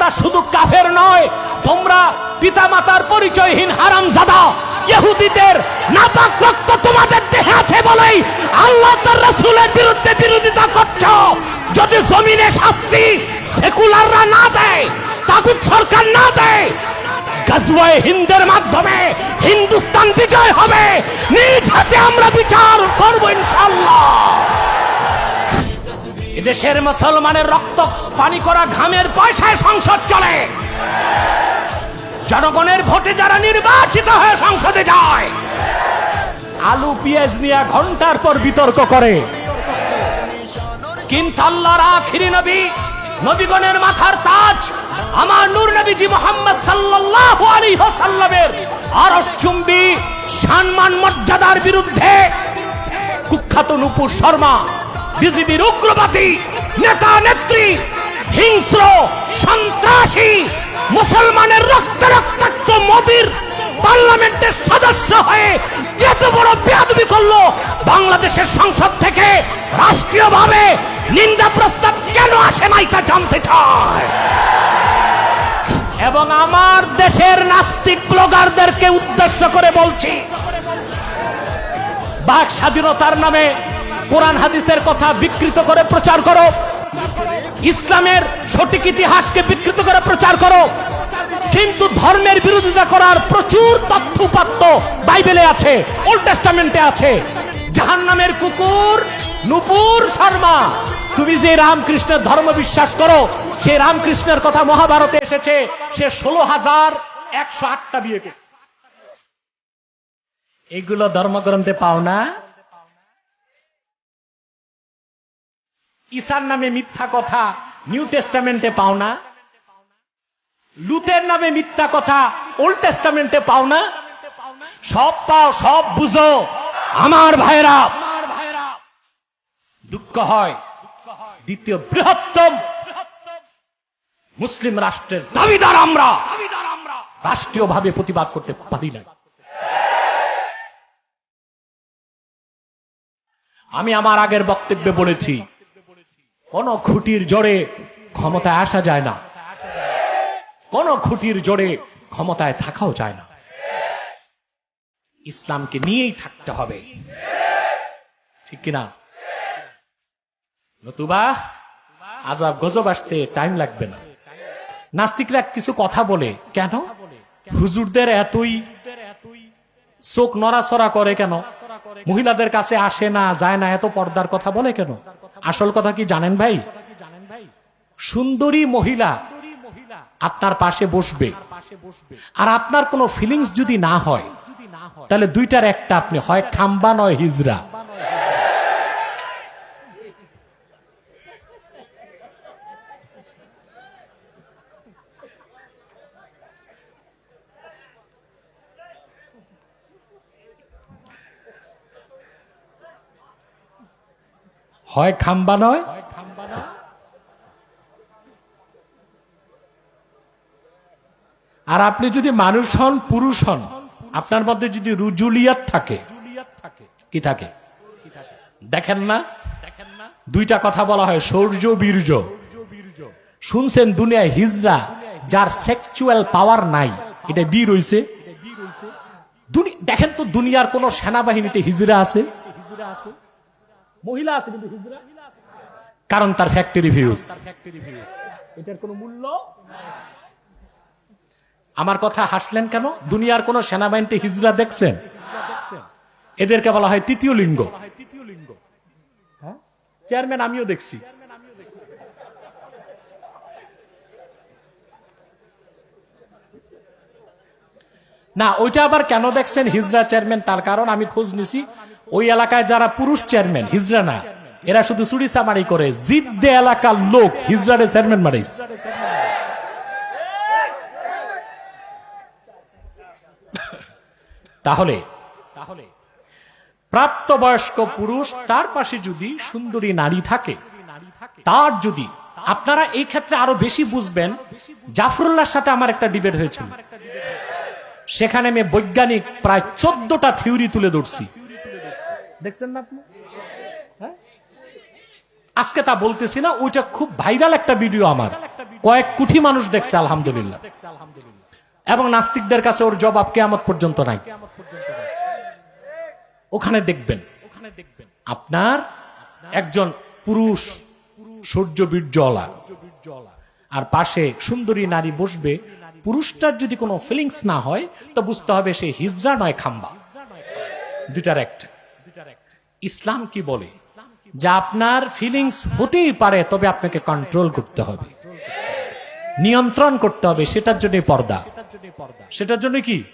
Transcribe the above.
তোমরা শুধু কাফের নয়, তোমরা পিতামাতার পরিচয়হীন হারামজাদা, ইহুদিদের নাপাক রক্ত তোমাদের দেহে আছে বলেই আল্লাহ তার রাসূলের বিরুদ্ধে বিরোধিতা করছ। যদি জমিনে শাস্তি সেকুলাররা না দেয়, তাগুত সরকার না দেয়, গাজওয়ায়ে হিন্দের মাধ্যমে হিন্দুস্তান বিজয় হবে, নিজ হাতে আমরা বিচার করব ইনশাআল্লাহ। এদেশের মুসলমানের রক্ত পানি করা ঘামের পয়সায় সংসদ চলে। জনগণের ভোটে যারা নির্বাচিত হয়ে সংসদে যায়, আলু, পেঁয়াজ নিয়ে ঘণ্টার পর বিতর্ক করে। কিন্তু আল্লাহর আখিরি নবী, নবীগণের মাথার তাজ, আমার নূর নবীজি মোহাম্মদ সাল্লাল্লাহু আলাইহি ওয়াসাল্লামের আরশ চুম্বি সম্মান মর্যাদার বিরুদ্ধে কুখ্যাত নুপুর শর্মা বিজেপির উগ্রবাদী নেতা, নেত্রী, হিংস্র, সন্ত্রাসী, মুসলমানের রক্ত রক্তাক্ত মোদির পার্লামেন্টের সদস্য হয়ে এত বড় বেয়াদবি করল বাংলাদেশের সংসদ থেকে। রাষ্ট্রীয়ভাবে নিন্দা প্রস্তাব কেন আসে নাই তা জানতে চায়। এবং আমার দেশের নাস্তিক ব্লগারদেরকে উদ্দেশ্য করে বলছি, বাক স্বাধীনতার নামে কোরআন হাদিসের কথা বিকৃত করে প্রচার করো। ইসলামের সঠিক ইতিহাসকে বিকৃত করে প্রচার করো। কিন্তু ধর্মের বিরোধিতা করার প্রচুর তথ্য উপাত্ত বাইবেলে আছে, ওল্ড টেস্টামেন্টে আছে। জাহান্নামের কুকুর নুপুর শর্মা। তুমি যে রামকৃষ্ণের ধর্ম বিশ্বাস করো, সে রামকৃষ্ণের কথা মহাভারতে এসেছে, সে ষোলো হাজার একশো আটটা বিয়ে এগুলো ধর্মগ্রন্থে পাও না? ঈশার নামে মিথ্যা কথা নিউ টেস্টামেন্টে পাও না। লুতের নামে মিথ্যা কথা ওল্ড টেস্টামেন্টে পাও না। সব পাও, সব বুঝো। আমার ভাইরা। দুঃখ হয়। দ্বিতীয় বৃহত্তম মুসলিম রাষ্ট্রের দাবিদার আমরা। রাষ্ট্রীয়ভাবে প্রতিবাদ করতে পারি না। আমি আমার আগের বক্তব্যে বলেছি কোন খুঁটির জোরে ক্ষমতায় আসা যায় না। কোন খুঁটির জোরে ক্ষমতায় থাকাও যায় না। ইসলামকে নিয়েই থাকতে হবে। ঠিক কিনা? নতুবা আজাব গজব আসতে টাইম লাগবে না। নাস্তিকরা কিছু কথা বলে, কেন? হুজুরদের এতই চোখ নড়াচড়া করে কেন? মহিলাদের কাছে আসে না, যায় না, এত পর্দার কথা বলে কেন? আসল কথা কি জানেন ভাই? সুন্দরী মহিলা আপনার পাশে বসবে। আর আপনার কোনো ফিলিংস যদি না হয়, তাহলে দুইটার একটা আপনি হয় খাম্বা, নয় হিজরা হয় খাম্বা নয়? আর আপনি যদি মানুষ হন, পুরুষ হন, আপনার মধ্যে যদি রুজুলিয়াত থাকে, কি থাকে? দেখেন না? দুইটা কথা বলা হয়, সৌর্য, বীর্য। শুনছেন দুনিয়ায় হিজরা, যার সেক্সুয়াল পাওয়ার নাই, এটা বীর হইছে। দেখেন তো দুনিয়ার কোন সেনাবাহিনীতে হিজরা আছে? মহিলা আছে কিন্তু হিজরা। কারণ তার ফ্যাক্টরি ভিউজ এটার কোনো মূল্য আমার কথা হাসলেন কেন? দুনিয়ার কোন সেনাবাহিনীতে হিজরা দেখছেন? এদেরকে বলা হয় তৃতীয় লিঙ্গ। হ্যাঁ? চেয়ারম্যান আমিও দেখছি। না ওইটা আবার কেন দেখছেন হিজরা চেয়ারম্যান তার কারণ আমি খোঁজ নিছি। ওই এলাকায় যারা পুরুষ চেয়ারম্যান, হিজরা না, এরা শুধু চুরি চামারি করে। জিদ্দে এলাকার লোক হিজরারে চেয়ারম্যান মারিস তাহলে তাহলে, প্রাপ্তবয়স্ক পুরুষ, তার পাশে যদি সুন্দরী নারী থাকে, তার যদি, আপনারা এই ক্ষেত্রে আরও বেশি বুঝবেন, জাফরুল্লাহর সাথে আমার একটা ডিবেট হয়েছিল। সেখানে আমি বৈজ্ঞানিক প্রায় চোদ্দটা থিওরি তুলে ধরছি। দেখছেন না আপনি? হ্যাঁ? আজকে তা বলতেছি না, ওইটা খুব ভাইরাল একটা ভিডিও আমার। কয়েক কোটি মানুষ দেখছে, আলহামদুলিল্লাহ। এবং নাস্তিকদের কাছে ওর জবাব কেয়ামত পর্যন্ত নাই। ওখানে দেখবেন, আপনার একজন পুরুষ সূর্য বীর্যলা আর পাশে সুন্দরী নারী বসবে। পুরুষটার যদি কোনো ফিলিংস না হয়, তো বুঝতে হবে সে হিজড়া নয় খাম্বা। দুটার একটা। ইসলাম কি বলে? যা আপনার ফিলিংস হতেই পারে, তবে আপনাকে কন্ট্রোল করতে হবে। নিয়ন্ত্রণ করতে হবে, সেটার জন্য পর্দা। সেটার জন্য কি?